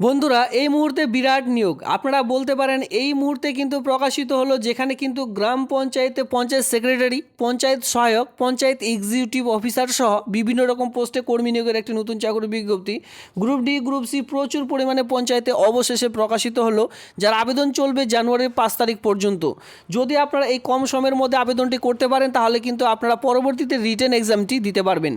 বন্ধুরা, এই মুহূর্তে বিরাট নিয়োগ। আপনারা বলতে পারেন, এই মুহূর্তে কিন্তু প্রকাশিত হলো যেখানে কিন্তু গ্রাম পঞ্চায়েতে পঞ্চায়েত সেক্রেটারি, পঞ্চায়েত সহায়ক, পঞ্চায়েত এক্সিকিউটিভ অফিসার সহ বিভিন্ন রকম পোস্টে কর্মী নিয়োগের একটি নতুন চাকরি বিজ্ঞপ্তি। গ্রুপ ডি, গ্রুপ সি প্রচুর পরিমাণে পঞ্চায়েতে অবশেষে প্রকাশিত হলো, যার আবেদন চলবে জানুয়ারির পাঁচ তারিখ পর্যন্ত। যদি আপনারা এই কম সময়ের মধ্যে আবেদনটি করতে পারেন, তাহলে কিন্তু আপনারা পরবর্তীতে রিটেন এক্সামটি দিতে পারবেন।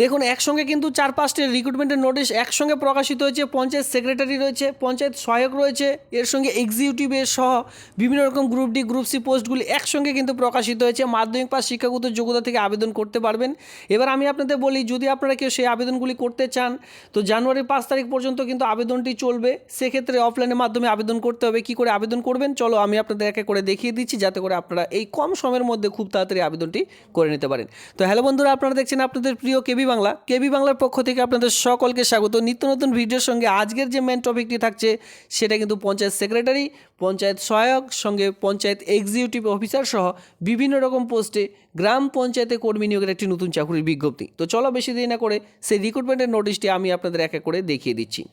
দেখুন, একসঙ্গে কিন্তু চার পাঁচটি রিক্রুটমেন্টের নোটিশ একসঙ্গে প্রকাশিত হয়েছে, পঞ্চায়েত সেক্রেটারি রয়েছে, পঞ্চায়েত সহায়ক রয়েছে, এর সঙ্গে এক্সিকিউটিভের সহ বিভিন্ন রকম গ্রুপ ডি গ্রুপ সি পোস্টগুলি একসঙ্গে কিন্তু প্রকাশিত হয়েছে। মাধ্যমিক পাস শিক্ষাগত যোগ্যতা থেকে আবেদন করতে পারবেন। এবার আমি আপনাদের বলি, যদি আপনারা কেউ সেই আবেদনগুলি করতে চান, তো জানুয়ারির পাঁচ তারিখ পর্যন্ত কিন্তু আবেদনটি চলবে। সেক্ষেত্রে অফলাইনের মাধ্যমে আবেদন করতে হবে, কি করে আবেদন করবেন? চলো, আমি আপনাদের একে করে দেখিয়ে দিচ্ছি, যাতে করে আপনারা এই কম সময়ের মধ্যে খুব তাড়াতাড়ি আবেদনটি করে নিতে পারেন। তো হ্যালো বন্ধুরা, আপনারা দেখছেন আপনাদের প্রিয় কেবি বাংলা। কেবি বাংলার পক্ষ থেকে আপনাদের সকলকে স্বাগত। নিত্য নতুন ভিডিওর সঙ্গে আজকের যে মেন টপিকটি থাকছে, সেটা কিন্তু পঞ্চায়েত সেক্রেটারি পঞ্চায়েত সহায়ক, সঙ্গে পঞ্চায়েত এক্সিকিউটিভ অফিসার সহ বিভিন্ন রকম পোস্টে গ্রাম পঞ্চায়েতে কর্মী নিয়োগের একটি নতুন চাকরির বিজ্ঞপ্তি। তো চলো বেশি দেরি না করে সেই রিক্রুটমেন্টের নোটিশটি আমি আপনাদের এক এক করে দেখিয়ে দিচ্ছি।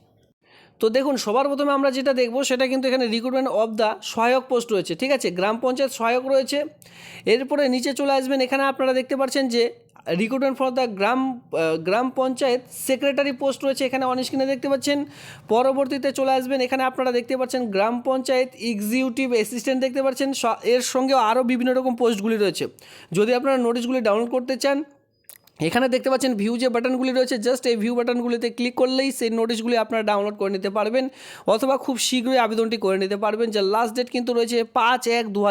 তো দেখুন, সবার প্রথমে আমরা যেটা দেখব সেটা কিন্তু এখানে রিক্রুটমেন্ট অফ দ্য সহায়ক পোস্ট রয়েছে, ঠিক আছে? গ্রাম পঞ্চায়েত সহায়ক রয়েছে। এরপরে নিচে চলে আসবেন, এখানে আপনারা দেখতে পাচ্ছেন যে রিক্রুটমেন্ট ফর দ্য গ্রাম গ্রাম পঞ্চায়েত সেক্রেটারি পোস্ট রয়েছে এখানে অন স্ক্রিনে দেখতে পাচ্ছেন। পরবর্তীতে চলে আসবেন, এখানে আপনারা দেখতে পাচ্ছেন গ্রাম পঞ্চায়েত এক্সিকিউটিভ অ্যাসিস্ট্যান্ট দেখতে পাচ্ছেন। এর সঙ্গেও আরও বিভিন্ন রকম পোস্টগুলি রয়েছে। যদি আপনারা নোটিশগুলি ডাউনলোড করতে চান এখানে দেখতে পাচ্ছেন ভিউ যে বাটনগুলি রয়েছে জাস্ট এই ভিউ বাটনগুলিতে ক্লিক করলেই সেই নোটিশগুলি আপনারা ডাউনলোড করে নিতে পারবেন অথবা খুব শীঘ্রই আবেদনটি করে নিতে পারবেন, যার লাস্ট ডেট কিন্তু রয়েছে পাঁচ এক দু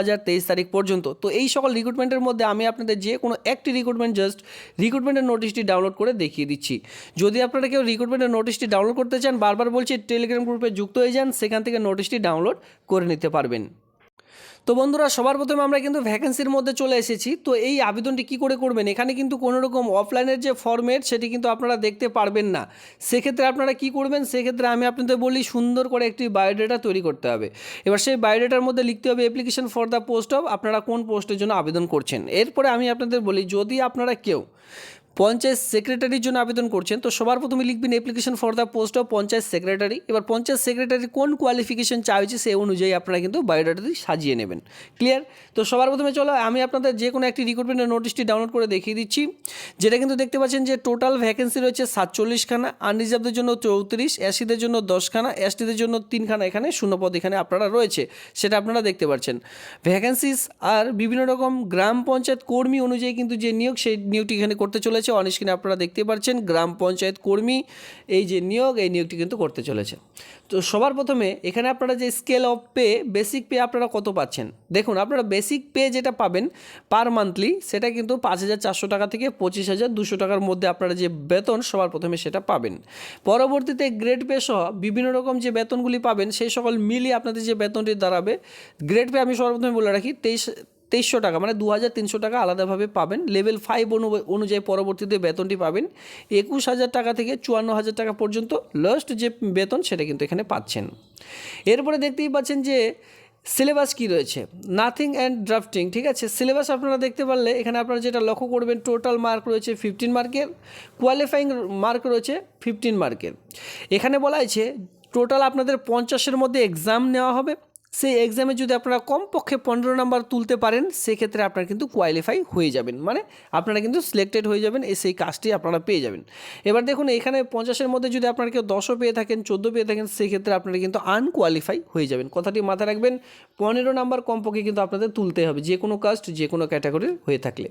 তারিখ পর্যন্ত। তো এই সকল রিক্রুটমেন্টের মধ্যে আমি আপনাদের যে কোনো একটি রিক্রুটমেন্ট জাস্ট রিক্রুটমেন্টের নোটিশটি ডাউনলোড করে দেখিয়ে দিচ্ছি। যদি আপনারা কেউ রিক্রুটমেন্টের নোটিশটি ডাউনলোড করতে চান, বারবার বলছি টেলিগ্রাম গ্রুপে যুক্ত হয়ে যান, সেখান থেকে নোটিশটি ডাউনলোড করে নিতে পারবেন। তো বন্ধুরা, সবার প্রথমে আমরা কিন্তু ভ্যাকেন্সির মধ্যে চলে এসেছি। তো এই আবেদনটি কি করে করবেন? এখানে কিন্তু কোনো রকম অফলাইনের যে ফর্মেট সেটি কিন্তু আপনারা দেখতে পারবেন না। সেক্ষেত্রে আপনারা কি করবেন? সেক্ষেত্রে আমি আপনাদের বলি, সুন্দর করে একটি বায়োডাটা তৈরি করতে হবে। এবার সেই বায়োডাটার মধ্যে লিখতে হবে application for the post of আপনারা কোন পোস্টের জন্য আবেদন করছেন? এরপরে আমি আপনাদের বলি, যদি আপনারা কেউ পঞ্চায়েত সেক্রেটারির জন্য আবেদন করছেন। তো সবার প্রথমে লিখবেন application for the post of panchayat secretary এবার পঞ্চায়েত সেক্রেটারি কোন কোয়ালিফিকেশন চাইছে সেই অনুযায়ী আপনারা কিন্তু বায়োডাটাটি সাজিয়ে নেবেন। ক্লিয়ার তো সবার প্রথমে চলো, আমি আপনাদের যে কোনো একটি রিক্রুটমেন্টের নোটিশটি ডাউনলোড করে দেখিয়ে দিচ্ছি। যেটা কিন্তু দেখতে পাচ্ছেন যে টোটাল ভ্যাকেন্সি রয়েছে সাতচল্লিশখানা আনরিজার্ভদের জন্য চৌত্রিশ এসিদের জন্য দশখানা এসটিদের জন্য তিনখানা। এখানে শূন্যপদ এখানে আপনারা রয়েছে, সেটা আপনারা দেখতে পাচ্ছেন। ভ্যাকেন্সিস আর বিভিন্ন রকম গ্রাম পঞ্চায়েত কর্মী অনুযায়ী কিন্তু যে নিয়োগ, সেই নিয়োগটি এখানে করতে চলেছে। অন স্ক্রিনে আপনারা দেখতে পাচ্ছেন গ্রাম পঞ্চায়েত কর্মী এই যে নিয়োগ, এই নিয়োগটি কিন্তু করতে চলেছে। তো সবার প্রথমে এখানে আপনারা যে scale of pay basic pay আপনারা কত পাচ্ছেন? দেখুন, আপনারা বেসিক পে যেটা পাবেন পার মান্থলি সেটা কিন্তু পাঁচ হাজার চারশো টাকা থেকে পঁচিশ হাজার দুশো টাকার মধ্যে আপনারা যে বেতন, সবার প্রথমে সেটা পাবেন। পরবর্তীতে গ্রেড পে সহ বিভিন্ন রকম যে বেতনগুলি পাবেন, সেই সকল মিলিয়ে আপনাদের যে বেতনটি দাঁড়াবে গ্রেড পে আমি সবার প্রথমে বলে রাখি, তেইশ তেইশশো টাকা মানে দু হাজার তিনশো টাকা আলাদাভাবে পাবেন। লেভেল ফাইভ অনু, অনুযায়ী পরবর্তীতে বেতনটি পাবেন একুশ হাজার টাকা থেকে চুয়ান্ন হাজার টাকা পর্যন্ত। লাস্ট যে বেতন, সেটা কিন্তু এখানে পাচ্ছেন। এরপরে দেখতেই পাচ্ছেন যে সিলেবাস কি রয়েছে? নাথিং অ্যান্ড ড্রাফটিং ঠিক আছে? সিলেবাস আপনারা দেখতে পারলে এখানে আপনারা যেটা লক্ষ্য করবেন টোটাল মার্ক রয়েছে ফিফটিন মার্কের কোয়ালিফাইং মার্ক রয়েছে ফিফটিন মার্কের। এখানে বলা হয়েছে টোটাল আপনাদের পঞ্চাশের মধ্যে এক্সাম নেওয়া হবে। সেই এক্সামে যদি আপনারা কমপক্ষে পনেরো নাম্বার তুলতে পারেন, সেক্ষেত্রে আপনারা কিন্তু কোয়ালিফাই হয়ে যাবেন। মানে আপনারা কিন্তু সিলেক্টেড হয়ে যাবেন সেই কাজটি আপনারা পেয়ে যাবেন। এবার দেখুন, এখানে পঞ্চাশের মধ্যে যদি আপনারা কেউ দশও পেয়ে থাকেন, চোদ্দ পেয়ে থাকেন, সেক্ষেত্রে আপনারা কিন্তু আনকোয়ালিফাই হয়ে যাবেন। কথাটি মাথায় রাখবেন, পনেরো নাম্বার কমপক্ষে কিন্তু আপনাদের তুলতে হবে যে কোনো কাস্ট যে কোনো ক্যাটাগরির হয়ে থাকলে।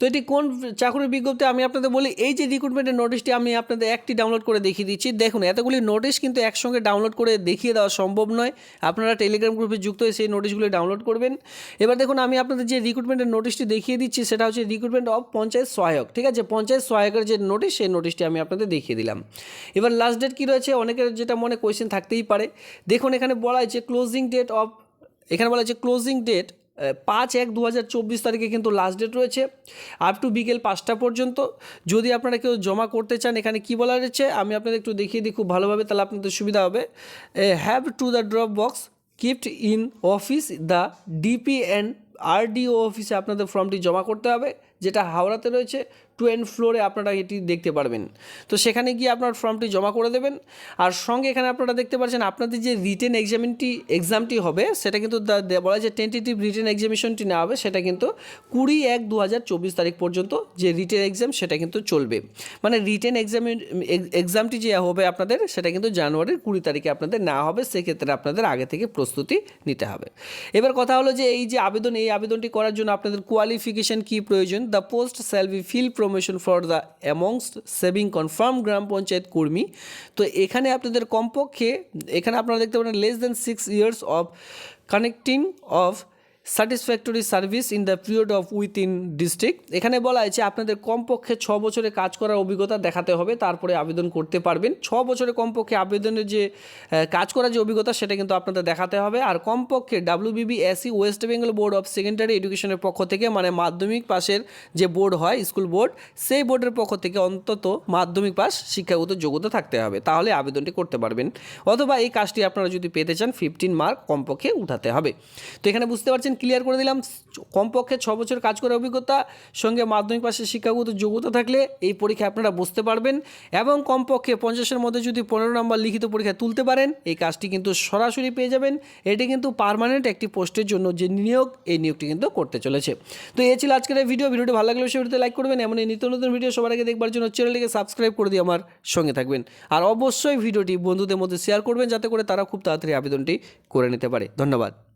তো এটি কোন চাকরির বিজ্ঞপ্তি? আমি আপনাদের বলি, এই যে রিক্রুটমেন্টের নোটিশটি আমি আপনাদের একটি ডাউনলোড করে দেখিয়ে দিচ্ছি। দেখুন, এতগুলি নোটিশ কিন্তু একসঙ্গে ডাউনলোড করে দেখিয়ে দেওয়া সম্ভব নয়। আপনারা টেলিগ্রাম গ্রুপে যুক্ত হয়ে সেই নোটিশগুলি ডাউনলোড করবেন। এবার দেখুন, আমি আপনাদের যে রিক্রুটমেন্টের নোটিশটি দেখিয়ে দিচ্ছি, সেটা হচ্ছে রিক্রুটমেন্ট অফ পঞ্চায়েত সহায়ক। ঠিক আছে? পঞ্চায়েত সহায়কের যে নোটিশ সেই নোটিশটি আমি আপনাদের দেখিয়ে দিলাম। এবার লাস্ট ডেট কী রয়েছে? অনেকের যেটা মনে কোয়েশ্চেন থাকতেই পারে। দেখুন, এখানে বলা হয়েছে ক্লোজিং ডেট অফ এখানে বলা হয়েছে ক্লোজিং ডেট পাঁচ এক দু হাজার চব্বিশ তারিখে কিন্তু লাস্ট ডেট রয়েছে আপ টু বিকেল পাঁচটা পর্যন্ত। যদি আপনারা কেউ জমা করতে চান, এখানে কি বলা রয়েছে, আমি আপনাদের একটু দেখিয়ে দিই খুব ভালোভাবে, তাহলে আপনাদের সুবিধা হবে। Have to the drop box kept in office the DP and RDO অফিসে আপনাদের ফর্মটি জমা করতে হবে, যেটা হাওড়াতে রয়েছে। টোয়েন ফ্লোরে আপনারা এটি দেখতে পারবেন। তো সেখানে গিয়ে আপনার ফর্মটি জমা করে দেবেন। আর সঙ্গে এখানে আপনারা দেখতে পাচ্ছেন আপনাদের যে রিটেন এক্সামিনটি এক্সামটি হবে, সেটা কিন্তু বলা যায় টেন্টেটিভ রিটেন এক্সামিশনটি না হবে, সেটা কিন্তু কুড়ি এক দু হাজার চব্বিশ তারিখ পর্যন্ত যে রিটেন এক্সাম সেটা কিন্তু চলবে। মানে রিটেন এক্সামে এক্সামটি যে হবে আপনাদের, সেটা কিন্তু জানুয়ারির কুড়ি তারিখে আপনাদের না হবে, সেক্ষেত্রে আপনাদের আগে থেকে প্রস্তুতি নিতে হবে। এবার কথা হলো যে এই যে আবেদন, এই আবেদনটি করার জন্য আপনাদের কোয়ালিফিকেশন কী প্রয়োজন? The post shall be fill promotion for the amongst saving confirm গ্রাম পঞ্চায়েত কর্মী তো এখানে আপনাদের কমপক্ষে, এখানে আপনারা দেখতে পারেন less than six years of connecting of satisfactory service in the period of with in district এখানে বলা হয়েছে আপনাদের কমপক্ষে ছ বছরে কাজ করার অভিজ্ঞতা দেখাতে হবে, তারপরে আবেদন করতে পারবেন। ছ বছরে কমপক্ষে আবেদনের যে কাজ করার যে অভিজ্ঞতা, সেটা কিন্তু আপনাদের দেখাতে হবে। আর কমপক্ষে WBB SE West Bengal board of secondary এডুকেশনের পক্ষ থেকে মানে মাধ্যমিক পাশের যে বোর্ড হয়, স্কুল বোর্ড, সেই বোর্ডের পক্ষ থেকে অন্তত মাধ্যমিক পাস শিক্ষাগত যোগ্যতা থাকতে হবে। তাহলে আবেদনটি করতে পারবেন। অথবা এই কাজটি আপনারা যদি পেতে চান ফিফটিন মার্ক কমপক্ষে উঠাতে হবে। তো এখানে বুঝতে পারছেন ক্লিয়ার করে দিলাম। কমপক্ষে ছ বছর কাজ করার অভিজ্ঞতা, সঙ্গে মাধ্যমিক পাশের শিক্ষাগত যোগ্যতা থাকলে এই পরীক্ষায় আপনারা বসতে পারবেন এবং কমপক্ষে পঞ্চাশের মধ্যে যদি পনেরো নম্বর লিখিত পরীক্ষা তুলতে পারেন, এই কাজটি কিন্তু সরাসরি পেয়ে যাবেন। এটি কিন্তু পার্মানেন্ট একটি পোস্টের জন্য যে নিয়োগ, এই নিয়োগটি কিন্তু করতে চলেছে। তো এই ছিল আজকের ভিডিও ভিডিওটি ভালো লাগলে অবশ্যই ভিডিওতে লাইক করবেন। এমন নিত্য নতুন ভিডিও সবার আগে দেখবার জন্য চ্যানেলটিকে সাবস্ক্রাইব করে দিয়ে আমার সঙ্গে থাকবেন। আর অবশ্যই ভিডিওটি বন্ধুদের মধ্যে শেয়ার করবেন, যাতে করে তারা খুব তাড়াতাড়ি আবেদনটি করে নিতে পারে। ধন্যবাদ।